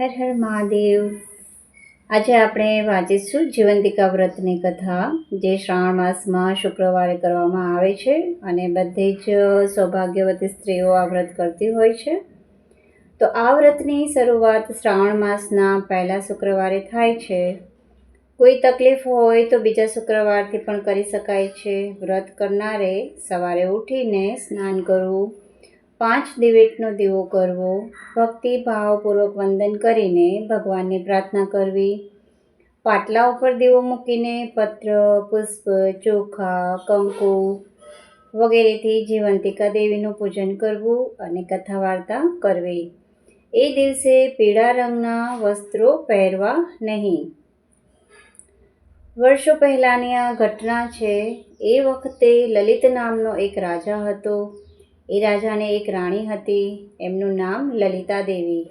હર હર મહાદેવ. આજે આપણે વાંચીશું જીવંતિકા વ્રતની કથા, જે શ્રાવણ માસમાં શુક્રવારે કરવામાં આવે છે અને બધી જ સૌભાગ્યવતી સ્ત્રીઓ આ વ્રત કરતી હોય છે. તો આ વ્રતની શરૂઆત શ્રાવણ માસના પહેલા શુક્રવારે થાય છે. કોઈ તકલીફ હોય તો બીજા શુક્રવારથી પણ કરી શકાય છે. વ્રત કરનારે સવારે ઉઠીને સ્નાન કરવું પાંચ દિવેટનો દીવો કરવો, ભક્તિ, ભાવપૂર્વક વંદન કરીને ભગવાનની પ્રાર્થના કરવી. પાટલા ઉપર દીવો મૂકીને પત્ર, પુષ્પ, ચોખા, કંકુ વગેરેથી જીવંતિકા દેવીનું પૂજન કરવું અને કથા વાર્તા કરવી. એ દિવસે પીળા રંગના વસ્ત્રો પહેરવા નહીં. વર્ષો પહેલાંની આ ઘટના છે. એ વખતે લલિત નામનો એક રાજા હતો. એ રાજાને એક રાણી હતી, એમનું નામ લલિતા દેવી.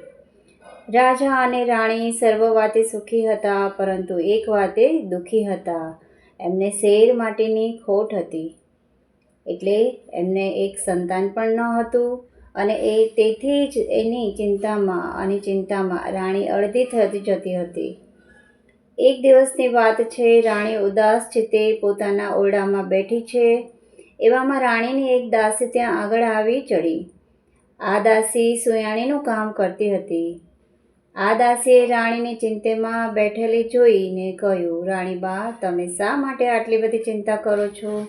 રાજા અને રાણી સર્વ વાતે સુખી હતા, પરંતુ એક વાતે દુઃખી હતા. એમને શેર માટેની ખોટ હતી. એટલે એમને એક સંતાન પણ ન હતું અને એ તેથી જ એની ચિંતામાં અને ચિંતામાં રાણી અડધી થતી જતી હતી. એક દિવસની વાત છે, રાણી ઉદાસ ચિત્તે પોતાના ઓરડામાં બેઠી છે. એવામાં રાણીની એક દાસી ત્યાં આગળ આવી ચડી આ દાસી સુયાણીનું કામ કરતી હતી. આ દાસીએ રાણીની ચિંતેમાં બેઠેલી જોઈને કહ્યું, રાણીબા, તમે શા માટે આટલી બધી ચિંતા કરો છો?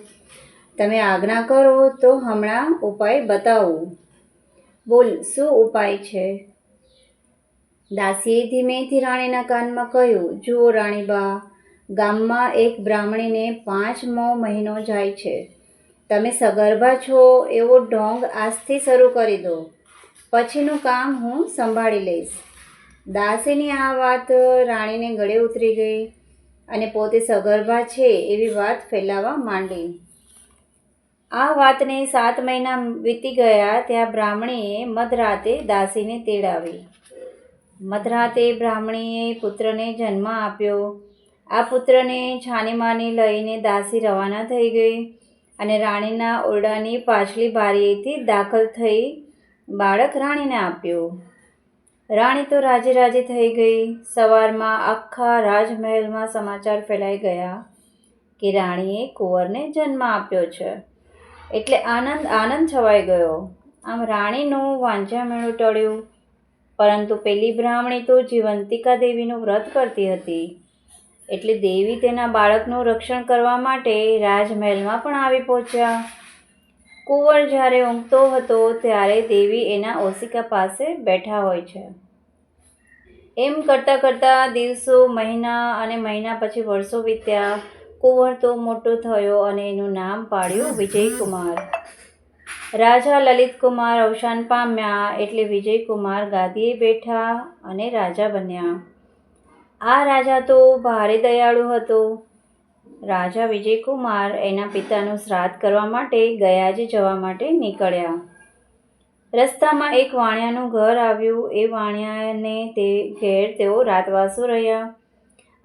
તમે આજ્ઞા કરો તો હમણાં ઉપાય બતાવું. બોલ, શું ઉપાય છે? દાસીએ ધીમેથી રાણીના કાનમાં કહ્યું, જુઓ રાણીબા, ગામમાં એક બ્રાહ્મણીને પાંચમો મહિનો જાય છે. તમે સગર્ભા છો એવો ઢોંગ આજથી શરૂ કરી દો. પછીનું કામ હું સંભાળી લઈશ. દાસીની આ વાત રાણીને ગળે ઉતરી ગઈ અને પોતે સગર્ભા છે એવી વાત ફેલાવા માંડી. આ વાતને સાત મહિના વીતી ગયા ત્યાં બ્રાહ્મણીએ મધરાતે દાસીને તેડાવી. મધરાતે બ્રાહ્મણીએ પુત્રને જન્મ આપ્યો. આ પુત્રને છાનીમાની લઈને દાસી રવાના થઈ ગઈ. અને રાણીના ઓરડાની પાછલી બારીએથી દાખલ થઈ બાળક રાણીને આપ્યું. રાણી તો રાજી રાજી થઈ ગઈ. સવારમાં આખા રાજમહેલમાં સમાચાર ફેલાઈ ગયા કે રાણીએ કુંવરને જન્મ આપ્યો છે. એટલે આનંદ આનંદ છવાઈ ગયો. આમ રાણીનું વાંઝામેળું ટળ્યું. પરંતુ પેલી બ્રાહ્મણી તો જીવંતિકા દેવીનું વ્રત કરતી હતી. એટલે દેવી તેના બાળકનું રક્ષણ કરવા માટે રાજમહેલમાં પણ આવી પહોંચ્યા. કુંવર જ્યારે ઊંઘતો હતો ત્યારે દેવી એના ઓશિકા પાસે બેઠા હોય છે. એમ કરતાં કરતાં દિવસો, મહિના અને મહિના પછી વર્ષો વીત્યા. કુંવર તો મોટો થયો અને એનું નામ પાડ્યું વિજયકુમાર. રાજા લલિતકુમાર અવસાન પામ્યા એટલે વિજયકુમાર ગાદીએ બેઠા અને રાજા બન્યા. આ રાજા તો ભારે દયાળુ હતો. રાજા વિજયકુમાર એના પિતાનું શ્રાદ્ધ કરવા માટે ગયાજી જવા માટે નીકળ્યા. રસ્તામાં એક વાણિયાનું ઘર આવ્યું. એ વાણિયાને તે ઘેર તેઓ રાતવાસો રહ્યા.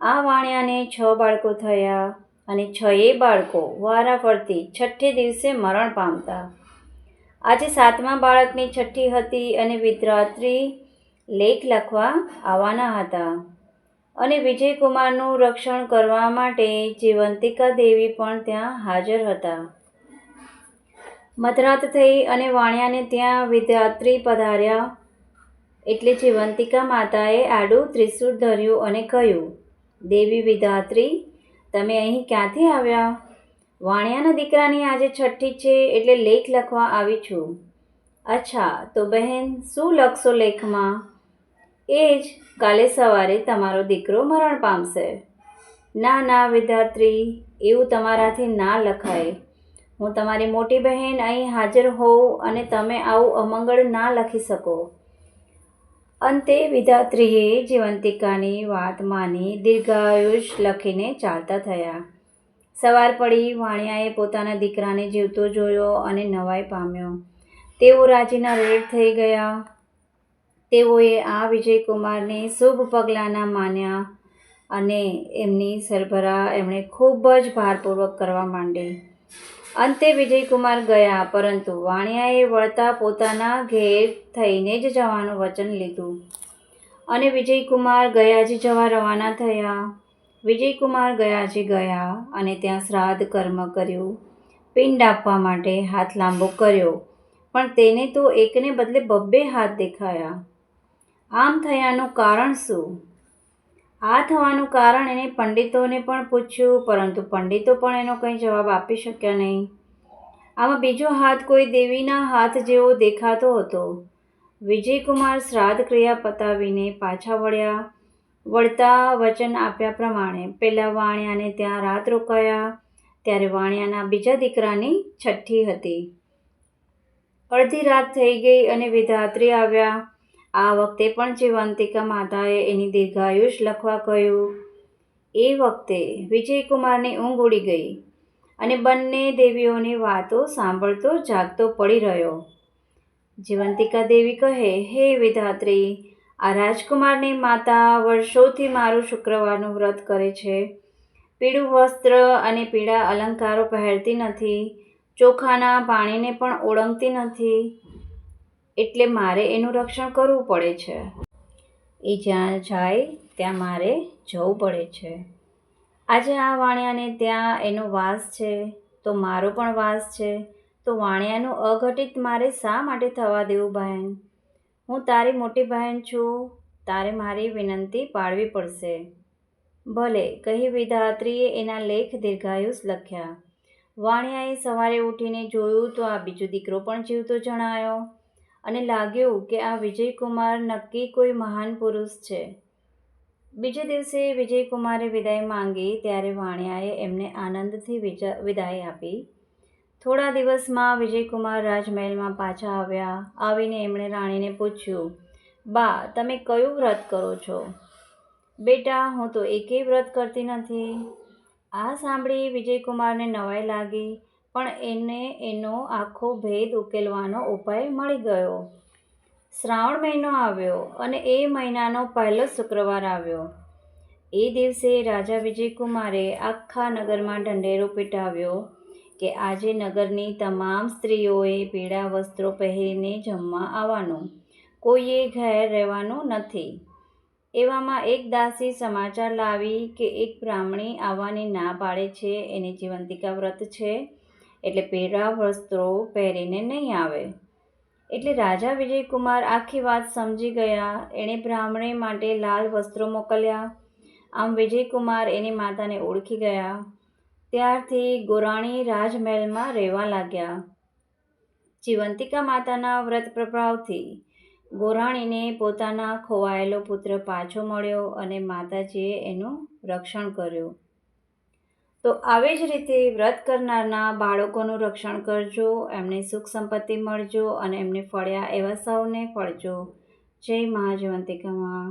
આ વાણિયાને છ બાળકો થયા અને છએ બાળકો વારાફરતી છઠ્ઠે દિવસે મરણ પામતા. આજે સાતમા બાળકની છઠ્ઠી હતી અને વિદ્રાત્રી લેખ લખવા આવવાના હતા. અને વિજયકુમારનું રક્ષણ કરવા માટે જીવંતિકા દેવી પણ ત્યાં હાજર હતા. મધરાત થઈ અને વાણિયાને ત્યાં વિદ્યાત્રી પધાર્યા એટલે જીવંતિકા માતાએ આડું ત્રિશૂળ ધર્યું અને કહ્યું, દેવી વિધાત્રી તમે અહીં ક્યાંથી આવ્યા? વાણિયાના દીકરાની આજે છઠ્ઠી છે એટલે લેખ લખવા આવી છું. અચ્છા, તો બહેન, શું લખશો લેખમાં? એ જ કાલે સવારે તમારો દીકરો મરણ પામશે. ના ના, વિદ્યાર્થી, એવું તમારાથી ના લખાય. હું તમારી મોટી બહેન અહીં હાજર હોઉં અને તમે આવું અમંગળ ના લખી શકો. અંતે વિધાત્રીએ જીવંતિકાની વાત માની દીર્ઘાયુષ લખીને ચાલતા થયા. સવાર પડી, વાણિયાએ પોતાના દીકરાને જીવતો જોયો અને નવાઈ પામ્યો. તેઓ રાજીના રેડ થઈ ગયા. તેઓએ આ વિજયકુમારને શુભ પગલાંના માન્યા અને એમની સરભરા એમણે ખૂબ જ ભારપૂર્વક કરવા માંડી. અંતે વિજયકુમાર ગયા, પરંતુ વાણિયાએ વળતા પોતાના ઘેર થઈને જ જવાનું વચન લીધું અને વિજયકુમાર ગયાજી જવા રવાના થયા. વિજયકુમાર ગયાજી ગયા અને ત્યાં શ્રાદ્ધ કર્મ કર્યું, પિંડ આપવા માટે હાથ લાંબો કર્યો, પણ તેને તો એકને બદલે બબ્બે હાથ દેખાયા. આમ થયાનું કારણ શું? આ થવાનું કારણ એને પંડિતોને પણ પૂછ્યું, પરંતુ પંડિતો પણ એનો કંઈ જવાબ આપી શક્યા નહીં. આમાં બીજો હાથ કોઈ દેવીના હાથ જેવો દેખાતો હતો. વિજયકુમાર શ્રાદ્ધ ક્રિયા પતાવીને પાછા વળ્યા. વળતા વચન આપ્યા પ્રમાણે પહેલાં વાણિયાને ત્યાં રાત રોકાયા, ત્યારે વાણિયાના બીજા દીકરાની છઠ્ઠી હતી. અડધી રાત થઈ ગઈ અને વિધાત્રી આવ્યા. આ વખતે પણ જીવંતિકા માતાએ એની દીર્ઘાયુષ લખવા કહ્યું, એ વખતે વિજયકુમારની ઊંઘ ઉડી ગઈ અને બંને દેવીઓની વાતો સાંભળતો જાગતો પડી રહ્યો. જીવંતિકા દેવી કહે, હે વિધાત્રી, આ રાજકુમારની માતા વર્ષોથી મારું શુક્રવારનું વ્રત કરે છે. પીળું વસ્ત્ર અને પીળા અલંકારો પહેરતી નથી, ચોખાના પાણીને પણ ઓળંગતી નથી. એટલે મારે એનું રક્ષણ કરવું પડે છે. એ જ્યાં જાય, ત્યાં મારે જવું પડે છે. આજે આ વાણિયાને ત્યાં એનો વાસ છે, તો મારો પણ વાસ છે. તો વાણિયાનું અઘટિત મારે શા માટે થવા દેવું બહેન? હું તારી મોટી બહેન છું, તારે મારી વિનંતી પાળવી પડશે. ભલે, કહી વિધાત્રીએ એના લેખ દીર્ઘાયુષ લખ્યા. વાણિયાએ સવારે ઉઠીને જોયું તો આ બીજો દીકરો પણ જીવતો જણાયો. અને લાગ્યું કે આ વિજયકુમાર નક્કી કોઈ મહાન પુરુષ છે. બીજે દિવસે વિજયકુમારે વિદાય માંગી, ત્યારે વાણિયાએ એમને આનંદથી વિદાય આપી. થોડા દિવસમાં વિજયકુમાર રાજમહેલમાં પાછા આવ્યા. આવીને એમણે રાણીને પૂછ્યું, બા, તમે કયું વ્રત કરો છો? બેટા, હું તો એકેય વ્રત કરતી નથી. આ સાંભળી વિજયકુમારને નવાઈ લાગી. પણ એને એનો આખો ભેદ ઉકેલવાનો ઉપાય મળી ગયો. શ્રાવણ મહિનો આવ્યો અને એ મહિનાનો પહેલો શુક્રવાર આવ્યો. એ દિવસે રાજા વિજયકુમારે આખા નગરમાં ઢંઢેરો પીટાવ્યો કે આજે નગરની તમામ સ્ત્રીઓએ પીળા વસ્ત્રો પહેરીને જમવા આવવાનું. કોઈએ ઘેર રહેવાનું નથી. એવામાં એક દાસી સમાચાર લાવી કે એક બ્રાહ્મણી આવવાની ના પાડે છે, એને જીવંતિકા વ્રત છે એટલે પહેરા વસ્ત્રો પહેરીને નહીં આવે. એટલે રાજા વિજયકુમાર આખી વાત સમજી ગયા. એણે બ્રાહ્મણી માટે લાલ વસ્ત્રો મોકલ્યા. આમ વિજયકુમાર એની માતાને ઓળખી ગયા. ત્યારથી ગોરાણી રાજમહેલમાં રહેવા લાગ્યા. જીવંતિકા માતાના વ્રત પ્રભાવથી ગોરાણીને પોતાના ખોવાયેલો પુત્ર પાછો મળ્યો અને માતાજીએ એનું રક્ષણ કર્યું. તો આવી જ રીતે વ્રત કરનારના બાળકોનું રક્ષણ કરજો, એમને સુખ સંપત્તિ મળજો અને એમને ફળ્યા એવા સૌને ફળજો. જય મહાજીવંતિકામાં